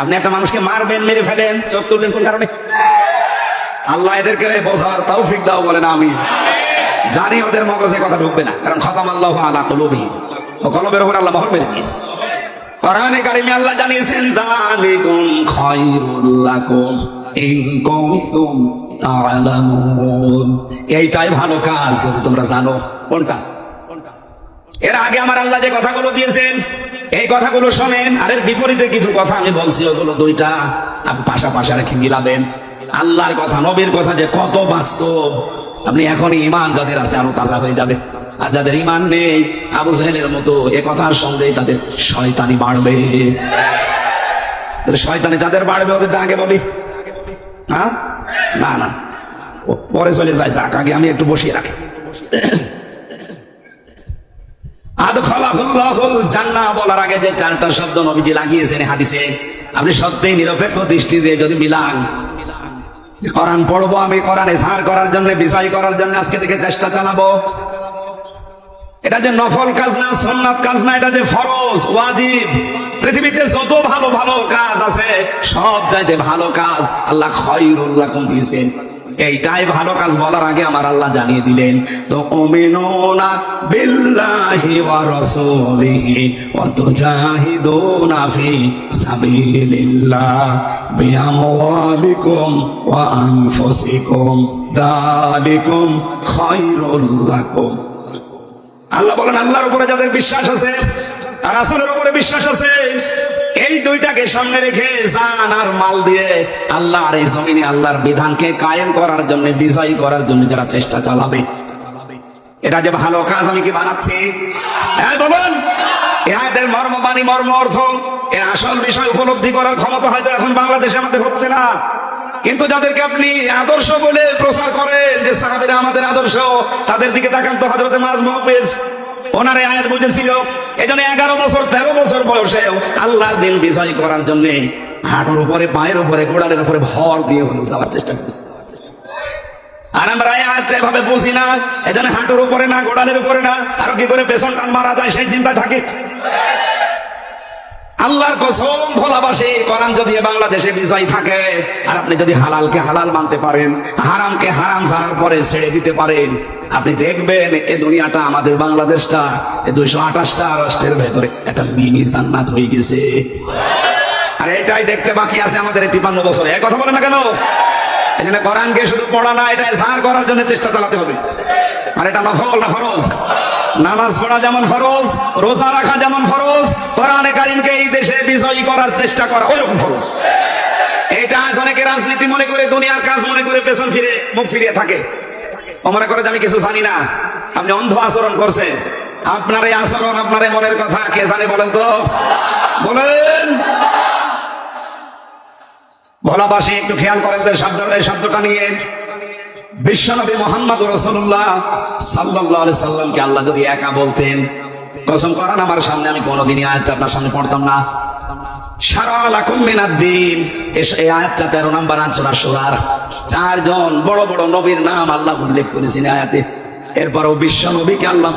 আপনি একটা মানুষকে মারবেন, মেরে ফেলেন, চোখ তুলবেন, কোন কারণে? আল্লাহ এদেরকে বোঝার তৌফিক দাও, বলেন আমি জানি ওদের মগজে কথা ঢুকবে না, কারণ খতাম আল্লাহ আলা কলবি ও কলবের উপর আল্লাহ মহর মেরে দিয়েছে। কোরআনে আল্লাহ জানিয়েছেন, যালিকুম খায়রুল লাকুম ইন কুনতুম এইটাই ভালো কাজ, যদি তোমরা জানো। কোনটা? এর আগে আমার আল্লাহ যে কথাগুলো দিয়েছেন, এই কথাগুলো শোনেন, আর এর বিপরীতে কিছু কথা আমি বলছি, ওগুলো দুইটা আপনি পাশাপাশি রেখে মিলাবেন। আল্লাহর কথা, নবীর কথা যে কত বাস্তব, আপনি এখনই ইমান যাদের আছে আরও তাজা হয়ে যাবে। আর যাদের ইমান নেই, আবু জাহেলের মতো এ কথার সঙ্গে তাদের শয়তানি বাড়বে। শয়তানি যাদের বাড়বে, ওদের আগে বলি। হ্যাঁ? না না। পরে চলে যায়, যাক, আগে আমি একটু বসিয়ে রাখি। আজকে চেষ্টা চালাবো। এটা যে নফল কাজ না সন্ন্যাত কাজ না, এটা যে ফরজ, ওয়াজিব, পৃথিবীতে যত ভালো ভালো কাজ আছে, সব চাইতে ভালো কাজ আল্লাহ খয়রুল্লাহ দিয়েছেন। এইটাই ভালো কাজ বলার আগে আমার আল্লাহ জানিয়ে দিলেন, তো ওমিনুনা বিল্লাহি ওয়া রাসূলিহি ওয়া ফি সাবিলিল্লাহ বিআমওয়ালিকুম ওয়া আনফুসিকুম খায়রুল লাকুম। আল্লাহ বলেন, আল্লাহর উপরে যাদের বিশ্বাস আছে আর আসলের উপরে বিশ্বাস আছে এই দুইটাকে সামনে রেখে জান আর মাল দিয়ে আল্লাহর এই জমিনে আল্লাহর বিধানকে কায়েম করার জন্য, বিজয়ী করার জন্য যারা চেষ্টা চালাবে। এটা যে ভালো কাজ আমি কি বানাচ্ছি? হ্যাঁ বলুন এদের মর্ম বাণী, মর্ম অর্থ। এর আসল বিষয় উপলব্ধি করার ক্ষমতা হয়তো এখন বাংলাদেশে আমাদের হচ্ছে না। কিন্তু যাদেরকে আপনি আদর্শ বলে প্রচার করেন, যে সাহাবিরা আমাদের আদর্শ, তাদের দিকে তাকান তো হজরতে মাজ মহাফেজ ওনার আয়াত বুঝেছিল। এই জন্য এগারো বছর, তেরো বছর বয়সে আল্লাহ দিন বিজয় করার জন্য হাঁটুর উপরে, পায়ের উপরে, গোড়ালের উপরে ভর দিয়ে যাওয়ার চেষ্টা করছে। আর আমরা আয়াতটা এভাবে বুঝি না, এজন্য হাঁটুর উপরে না, গোড়ালের উপরে না আর কি করে পেছন টান মারা যায় সেই চিন্তা থাকে? আল্লাহর কসম, ভোলাবাসী, কোরআন যদি বাংলাদেশে বিজয় থাকে, আর আপনি যদি হালালকে হালাল মানতে পারেন, হারামকে হারাম জানার পরে ছেড়ে দিতে পারেন, আপনি দেখবেন এ দুনিয়াটা, আমাদের বাংলাদেশটা এই দুইশো আঠাশটা রাষ্ট্রের ভেতরে একটা মিনি জান্নাত হয়ে গেছে। আর এটাই দেখতে বাকি আছে আমাদের তিপান্ন বছরে। এক কথা বলে না কেন? এখানে কোরআনকে শুধু পড়া না এটা সার করার জন্য চেষ্টা চালাতে হবে। আর এটা নফল না ফরজ? নামাজ পড়া যেমন ফরজ, রোজা রাখা যেমন ফরজ, কোরআনে কারিমকে এই দেশে বিজয়ী করার চেষ্টা করা ওইরকম ফরজ। এটা আজ অনেকে রাজনীতি মনে করে, দুনিয়ার কাজ মনে করে পেছন ফিরে, মুখ ফিরিয়ে থাকে। ও মনে করে যে আমি কিছু জানি না। আপনি অন্ধ আচরণ করছেন। আপনার এই আচরণ, আপনার মনের কথা কে জানে বলেন তো? বলেন। ভোলাবাসী, একটু খেয়াল করেন তো শব্দ শব্দটা নিয়ে। বিশ্বনবী মোহাম্মদ রসুল্লাহ সাল্লাহ সাল্লামকে আল্লাহ যদি একা বলতেন, কসম করান আমার সামনে আমি কোনোদিনই আয়াতটা আপনার সামনে পড়তাম না। চারজন বড় বড় নবীর নাম আল্লাহ উল্লেখ আয়াতে। এরপরও আল্লাহ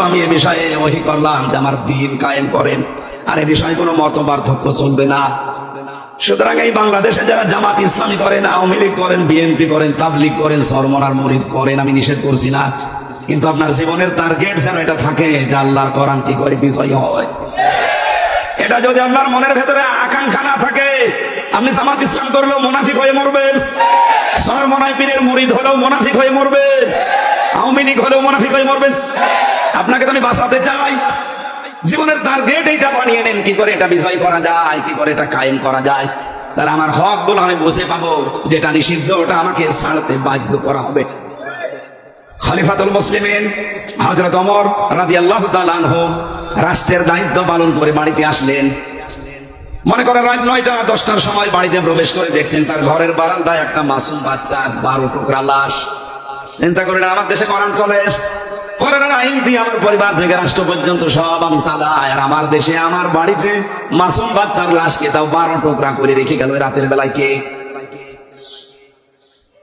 আমি এ বিষয়ে করলাম যে আমার দিন কায়েম করেন। আর এ বিষয়ে কোনো মত পার্থক্য চলবে না। সুতরাং এই বাংলাদেশে যারা জামাত ইসলামী করেন, আওয়ামী লীগ করেন, বিএনপি করেন, তাবলিগ করেন, সরমনার মরিদ করেন, আমি নিষেধ করছি না। কিন্তু আপনার জীবনের টার্গেট যেন এটা থাকে যে আল্লাহর কোরআন কি করে বিজয় হয়। এটা যদি আপনার মনের ভেতরে আকাঙ্ক্ষা না থাকে, আপনি জামাত ইসলাম করলেও মোনাফিক হয়ে মরবেন। সরমনায় পীরের মরিদ হলেও মোনাফিক হয়ে মরবেন। আওয়ামী লীগ হলেও মোনাফিক হয়ে মরবেন। আপনাকে তো আমি বাঁচাতে চাই। জীবনের টার্গেট এইটা বানিয়ে নেন, কি করে এটা বিজয় করা যায়, কি করে এটা কায়েম করা যায়? তাহলে আমার হকগুলো আমি বসে পাবো, যেটা নিষিদ্ধ, ওটা আমাকে ছাড়তে বাধ্য করা হবে। খলিফাতুল মুসলিমিন ওমর রাদিয়াল্লাহু তাআলা আনহু রাষ্ট্রের দায়িত্ব পালন করে বাড়িতে আসলেন। মনে করেন রাত নয়টা, দশটার সময় বাড়িতে প্রবেশ করে দেখছেন তার ঘরের বারান্দায় একটা মাসুম বাচ্চা, বারো টুকরা লাশ। চিন্তা করেন, আমার দেশে করান চলে।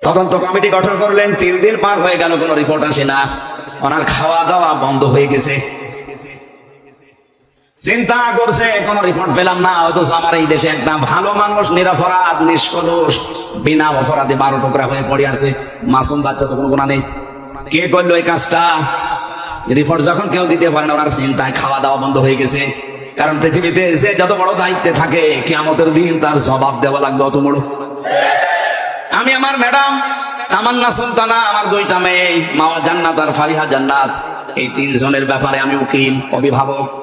তদন্ত কমিটি গঠন করলেন। তিন দিন পার হয়ে গেল রিপোর্ট আসে না। ওনার খাওয়া দাওয়া বন্ধ হয়ে গেছে। চিন্তা করছে, কোন রিপোর্ট পেলাম না। অথচ আমার এই দেশে একটা ভালো মানুষ, নিরাপরাধ, নিষ্কলুষ, বিনা অপরাধে বারো টুকরা হয়ে পড়ে আছে। মাসুম বাচ্চা তো কোনো গুণা নেই। কে করল এই কাজটা? রিপোর্ট যখন কেউ দিতে পারে না, ওনার চিন্তায় খাওয়া দাওয়া বন্ধ হয়ে গেছে। কারণ পৃথিবীতে যে যত বড় দায়িত্বে থাকে কেমতের দিন তার জবাব দেওয়া লাগবে অত বড়। আমি আমার ম্যাডাম, তামান্না সুলতানা, আমার দুইটা মেয়ে, মাওয়া জান্নাত আর ফারিহা জান্নাত। এই তিনজনের ব্যাপারে আমি উকিল, অভিভাবক।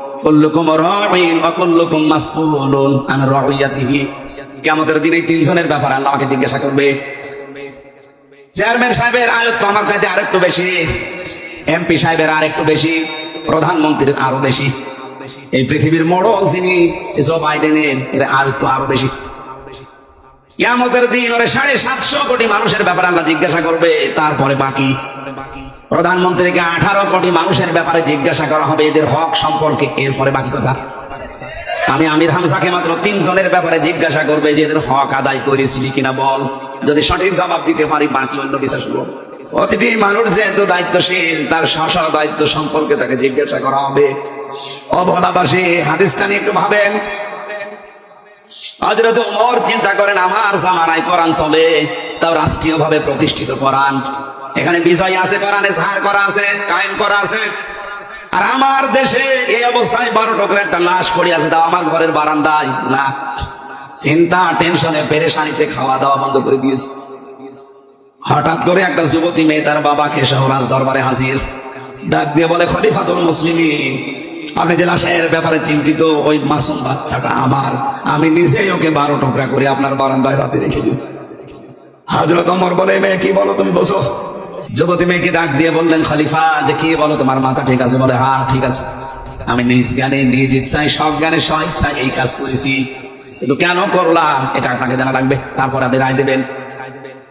কিয়ামতের দিন এই তিনজনের ব্যাপারে আল্লাহ আমাকে জিজ্ঞাসা করবে। চেয়ারম্যান সাহেবের আয়ত্ত আমার চাইতে আরেকটু বেশি। এমপি সাহেবের আরেকটু বেশি। প্রধানমন্ত্রীর আরও বেশি। এই পৃথিবীর মোড়ল যিনি, জো বাইডেনের এর আয়ত্ত আরও বেশি। কেমতের দিন ওরে সাড়ে সাতশো কোটি মানুষের ব্যাপারে আল্লাহ জিজ্ঞাসা করবে, তারপরে বাকি। প্রধানমন্ত্রীকে আঠারো কোটি মানুষের ব্যাপারে জিজ্ঞাসা করা হবে, এদের হক সম্পর্কে, এরপরে বাকি কথা। আমি আমির হামসাকে মাত্র তিনজনের ব্যাপারে জিজ্ঞাসা করবে যে এদের হক আদায় করেছিলি কিনা বল। যদি সঠিক জবাব দিতে পারি, বাকি অন্য শুরু হবে। প্রতিটি মানুষ যেহেতু দায়িত্বশীল, তার স্ব দায়িত্ব সম্পর্কে তাকে জিজ্ঞাসা করা হবে। অবলাবাসী হাদিসটা একটু ভাবেন। চিন্তা করেন, আমার জামানায় চলে, তাও রাষ্ট্রীয় ভাবে প্রতিষ্ঠিত কোরআন। এখানে বিজয় আছে, কোরআনে সার করা আছে, কায়েম করা আছে। আর আমার দেশে এই অবস্থায় বারো টুকরা একটা লাশ পড়ে আছে, তাও আমার ঘরের বারান্দায়। না, চিন্তা, টেনশনে, পেরেশানিতে খাওয়া দাওয়া বন্ধ করে দিয়েছে। হঠাৎ করে একটা যুবতী মেয়ে তার বাবাকে শাহরাজ দরবারে হাজির। ডাক দিয়ে বলে, খলিফাতুল মুসলিমিন, আপনি যে লাশের ব্যাপারে চিন্তিত, ওই মাসুম বাচ্চাটা আমার। আমি নিজেই ওকে বারো টুকরা করে আপনার বারান্দায় রাতে রেখে দিয়েছি। হাজরত অমর বলে, মেয়ে, কি বলো তুমি, বসো। যুবতী মেয়েকে ডাক দিয়ে বললেন, খলিফা, যে কি বলো? তোমার মাথা ঠিক আছে বলে? হ্যাঁ ঠিক আছে। আমি নিজ জ্ঞানে, নিজ ইচ্ছায়, সব জ্ঞানে, স্ব ইচ্ছায় এই কাজ করেছি। কিন্তু কেন করলাম এটা আপনাকে জানা লাগবে। তারপর আপনি রায় দেবেন।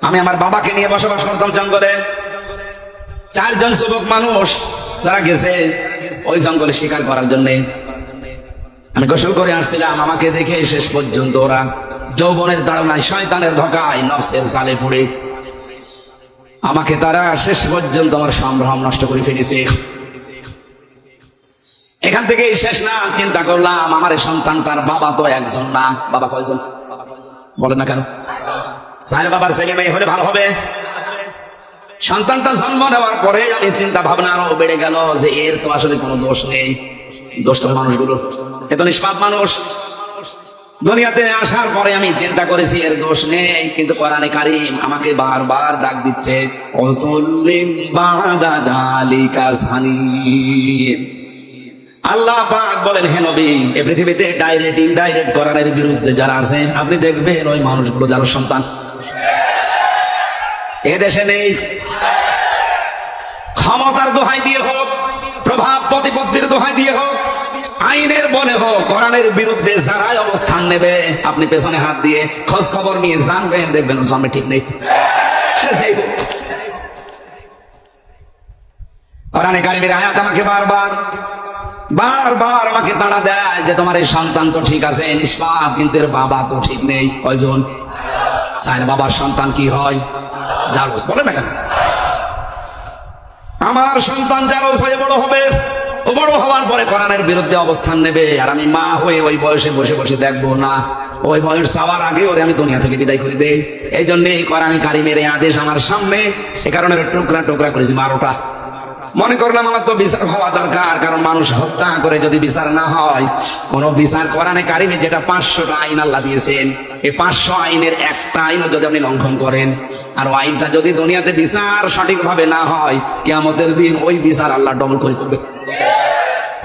আমি আমার বাবাকে নিয়ে বসবাস করতাম জঙ্গলে। চারজন যুবক মানুষ, যারা গেছে ওই জঙ্গলে শিকার করার জন্য। আমি গোসল করে আসছিলাম। আমাকে দেখে শেষ পর্যন্ত ওরা যৌবনের দাঁড়ায় শয়তানের ধকায়, নফসের জালে পড়ে আমাকে তারা শেষ পর্যন্ত আমার সম্ভ্রম নষ্ট করে ফেলেছে। এখান থেকে শেষ না, চিন্তা করলাম, আমার সন্তানটার বাবা তো একজন না। বাবা কয়জন? বলে না কেন? সাহেব বাবার ছেলে মেয়ে হলে ভালো হবে। সন্তানটা জন্ম নেওয়ার পরে আমি চিন্তা ভাবনা আরও বেড়ে গেল যে এর তো আসলে কোনো দোষ নেই। দোষ মানুষগুলো এত নিষ্পাপ মানুষ। দুনিয়াতে আসার পরে আমি চিন্তা করেছি, এর দোষ নেই, কিন্তু কোরআনে কারিম আমাকে বারবার ডাক দিচ্ছে। আল্লাহ পাক বলেন, হে নবী, এ পৃথিবীতে ডাইরেক্ট ইনডাইরেক্ট কোরআনের বিরুদ্ধে যারা আছে আপনি দেখবেন ওই মানুষগুলো যারা সন্তান এ দেশে নেই ক্ষমতার দোহাই দিয়ে হোক, প্রভাব প্রতিপত্তির দোহাই দিয়ে হোক আইনের বলে হোক, কোরআনের বিরুদ্ধে যারাই অবস্থান নেবে, আপনি পেছনে হাত দিয়ে খোঁজ খবর নিয়ে জানবেন, দেখবেন জন্মে ঠিক নেই। কোরআনে কারিমের আয়াত আমাকে বারবার বারবার আমাকে তাড়া দেয় যে তোমার এই সন্তান তো ঠিক আছে, নিষ্পাপ, কিন্তু বাবা তো ঠিক নেই। কয়জন? বাবার সন্তান কি হয়? জারুস বলে না কেন? আমার সন্তান জারুস হয়ে বড় হবে। বড় হওয়ার পরে কোরআনের বিরুদ্ধে অবস্থান নেবে। আর আমি মা হয়ে ওই বয়সে বসে বসে দেখব না। ওই বয়স যাওয়ার আগে ওরে আমি দুনিয়া থেকে বিদায় করে দেই। এই জন্য এই কোরআনী কারিমের এই আদেশ আমার সামনে। এ কারণে টুকরা টুকরা করেছি বারোটা। মনে করলাম আমার তো বিচার হওয়া দরকার, কারণ মানুষ হত্যা করে যদি বিচার না হয়, কোন বিচার কোরআনে কারিমে যেটা পাঁচশোটা আইন আল্লাহ দিয়েছেন, এই পাঁচশো আইনের একটা আইন যদি আপনি লঙ্ঘন করেন, আর আইনটা যদি দুনিয়াতে বিচার সঠিকভাবে না হয়, কেয়ামতের দিন ওই বিচার আল্লাহ ডবল করে করবে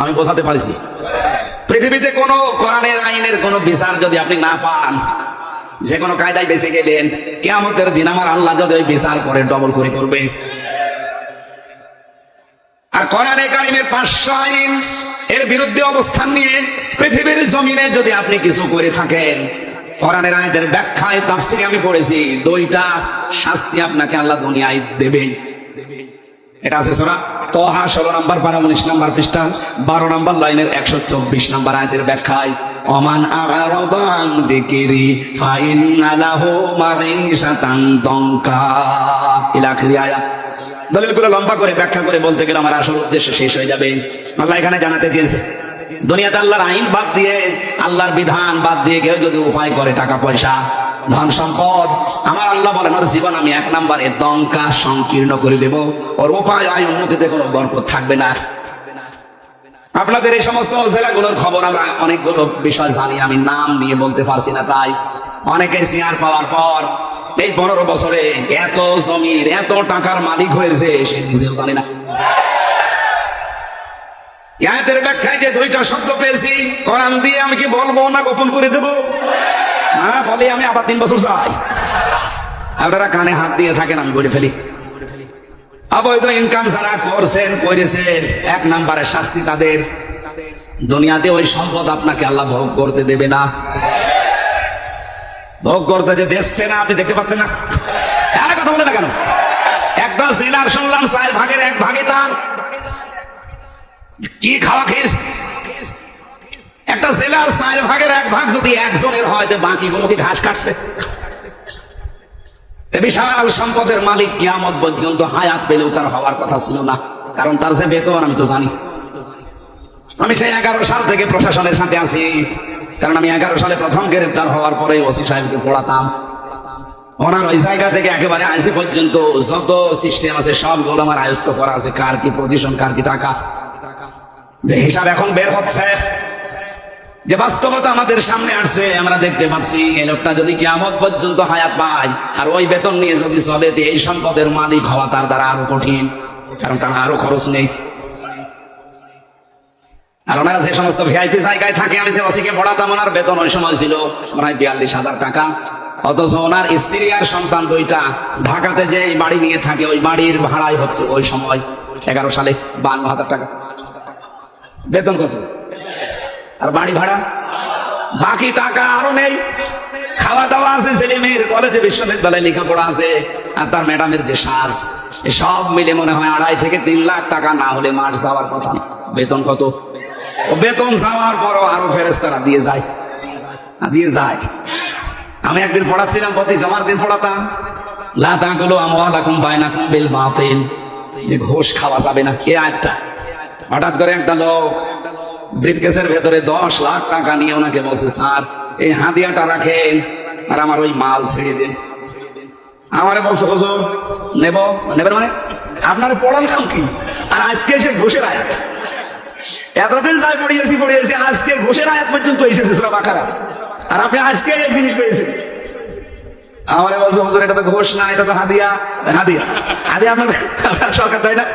আমি বোঝাতে পারছি। পৃথিবীতে কোনো কোরআনের, আইনের কোনো বিচার যদি আপনি না পান যে কোনো কায়দায় বেঁচে গেলেন, কেয়ামতের দিন আমার আল্লাহ যদি ওই বিচার করে ডবল করে করবে আর কোরআনে কারিমের পাঁচশো আইন, এর বিরুদ্ধে অবস্থান নিয়ে পৃথিবীর জমিনে যদি আপনি কিছু করে থাকেন, কোরআনের আয়াতের ব্যাখ্যায় তাফসিরে আমি পড়েছি, দুইটা শাস্তি আপনাকে আল্লাহ দুনিয়ায় দেবে এটা আছে সোনা তোহা, ষোলো নাম্বার উনিশ নাম্বার পৃষ্ঠা, বারো নাম্বার লাইনের একশো চব্বিশ নাম্বার ব্যাখ্যায় অমান আগারবান ফাইন আলাহু দঙ্কা ইলা আখিরি আয়াত দলিলগুলো লম্বা করে ব্যাখ্যা করে বলতে গেলে আমার আসল উদ্দেশ্য শেষ হয়ে যাবে। আল্লাহ এখানে জানাতে চেয়েছে, দুনিয়াতে আল্লাহর আইন বাদ দিয়ে, আল্লাহর বিধান বাদ দিয়ে কেউ যদি উপায় করে টাকা পয়সা ধন সম্পদ। আমার আল্লাহ বলেন ওর জীবন আমি এক নাম্বারে দঙ্কা, সংকীর্ণ করে দেব। ওর উপায় আয় উন্নতিতে কোনো বরকত থাকবে না। আপনাদের এই সমস্ত জেলাগুলোর খবর আমরা অনেকগুলো বিষয় জানি, আমি নাম নিয়ে বলতে পারছি না তাই। অনেকে শেয়ার পাওয়ার পর এই পনেরো বছরে এত জমির, এত টাকার মালিক হয়েছে, সে নিজেও জানে না। ব্যাখ্যায় যে দুইটা শব্দ পেয়েছি, কোরআন দিয়ে আমি কি বলব না গোপন করে দেব? হ্যাঁ বলে আমি আবার তিন বছর যাই। আপনারা কানে হাত দিয়ে থাকেন, আমি বলে ফেলি। অবৈধ ইনকাম যারা করছেন, করেছেন, এক নাম্বারের শাস্তি তাদের। দুনিয়াতে ওই সম্পদ আপনাকে আল্লাহ ভোগ করতে দেবে না। ভোগ করতে যে দেখছে না, আপনি দেখতে পাচ্ছেন না। কথা বলে না কেন? একটা জেলার শুনলাম, চার ভাগের এক ভাগে কি খাওয়া খেয়েছে? একটা জেলার চার ভাগের এক ভাগ যদি একজনের হয়, তো বাকি গুলো কি ঘাস কাটছে? বিশাল সম্পদের মালিক কিয়ামত পর্যন্ত হায়াত পেলেও তার হওয়ার কথা ছিল না, কারণ তার যে বেতন আমি তো জানি। আমি সেই এগারো সাল থেকে প্রশাসনের সাথে আছি, কারণ আমি এগারো সালে প্রথম গ্রেপ্তার হওয়ার পরে ওসি সাহেবকে পড়াতাম। ওনার ওই জায়গা থেকে একেবারে আইসি পর্যন্ত যত সিস্টেম আছে, সবগুলো আমার আয়ত্ত করা আছে, কার কি পজিশন কার কি টাকা। যে হিসাব এখন বের হচ্ছে যে বাস্তবতা আমাদের সামনে আসছে, আমরা দেখতে পাচ্ছি, এই লোকটা যদি কিয়ামত পর্যন্ত হায়াত পায়, আর ওই বেতন নিয়ে যদি চলে এই সম্পদের মালিক হওয়া তার দ্বারা আরও কঠিন, কারণ তার আরও খরচ নেই। আর ওনারা যে সমস্ত ভিআইপি জায়গায় থাকে, আমি যে ওসিকে পড়াতাম, ওনার বেতন ওই সময় ছিল প্রায় বিয়াল্লিশ হাজার টাকা। অথচ ওনার স্ত্রী আর সন্তান দুইটা ঢাকাতে যে বাড়ি নিয়ে থাকে, ওই বাড়ির ভাড়াই হচ্ছে ওই সময় এগারো সালে বান্ন হাজার টাকা। বেতন কত? আর বাড়ি ভাড়া? বাকি টাকা আরও নেই। খাওয়া দাওয়া আছে, ছেলে মেয়ের কলেজে, বিশ্ববিদ্যালয়ে লেখাপড়া আছে, আর তার ম্যাডামের যে সাজ সব মিলে মনে হয় আড়াই থেকে তিন লাখ টাকা না হলে মাস যাওয়ার কথা। বেতন কত? বেতন যাওয়ার পরও আরও ফেরেস তারা দিয়ে যায়। দিয়ে যায়। আমি একদিন পড়াচ্ছিলাম প্রতি জমার দিন পড়াতাম। লাতা গুলো আমলাকুম বাইনাকুম বিল বাতিল। যে ঘোষ খাওয়া যাবে না, কে আজটা? হঠাৎ করে একটা লোক ব্রিফকেসের ভেতরে দশ লাখ টাকা নিয়ে ওনাকে বলছে, স্যার, এই হাদিয়াটা রাখেন আর আমার ওই মাল ছেড়ে দিন। আমারে বলছে হুজুর নেব, নেবেন মানে? আপনার পড়ার নাম কি? আর আজকে এসে ঘুষের আয়াত। এতদিন যাই পড়িয়েছি পড়িয়েছি, আজকে ঘুষের আয়াত পর্যন্ত এসেছে সুরা বাকারা। আর আপনি আজকে এই জিনিস পেয়েছেন। আমারে বলছে, হুজুর, এটা তো ঘোষ না, এটা তো হাদিয়া হাদিয়া। হাদিয়া আপনার সরকার দেয় না?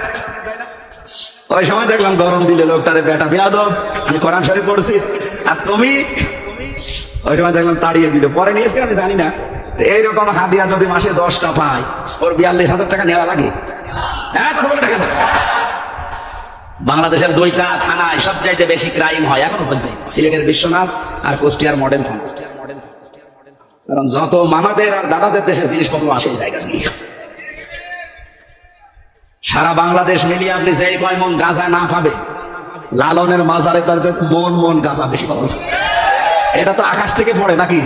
ওই সময় দেখলাম গরম দিলে লোকটারে বেটা, বেয়াদব, আমি কোরআন শরীফ পড়ছি। আর তুমি? ওই সময় দেখলাম তাড়িয়ে দিল। পরে নিয়েছি আমি জানি না। এইরকম হাদিয়া যদি মাসে দশটা পায়, ওর বিয়াল্লিশ হাজার টাকা নেওয়া লাগে। হ্যাঁ বাংলাদেশের দুইটা থানায় সবচাইতে বেশি ক্রাইম হয় এখনও পর্যন্ত। সিলেটের বিশ্বনাথ আর কুষ্টিয়ার মডেল থানা। কারণ যত মামাদের আর দাদাদের দেশে জিনিসপত্র আসে জায়গা নিয়ে সারা বাংলাদেশ মিলিয়ে আপনি যেই কয় মন গাঁজা না পাবে, লালনের মাজারে তার মন মন গাঁজা বেশি পাওয়া যায়। এটা তো আকাশ থেকে পড়ে নাকি?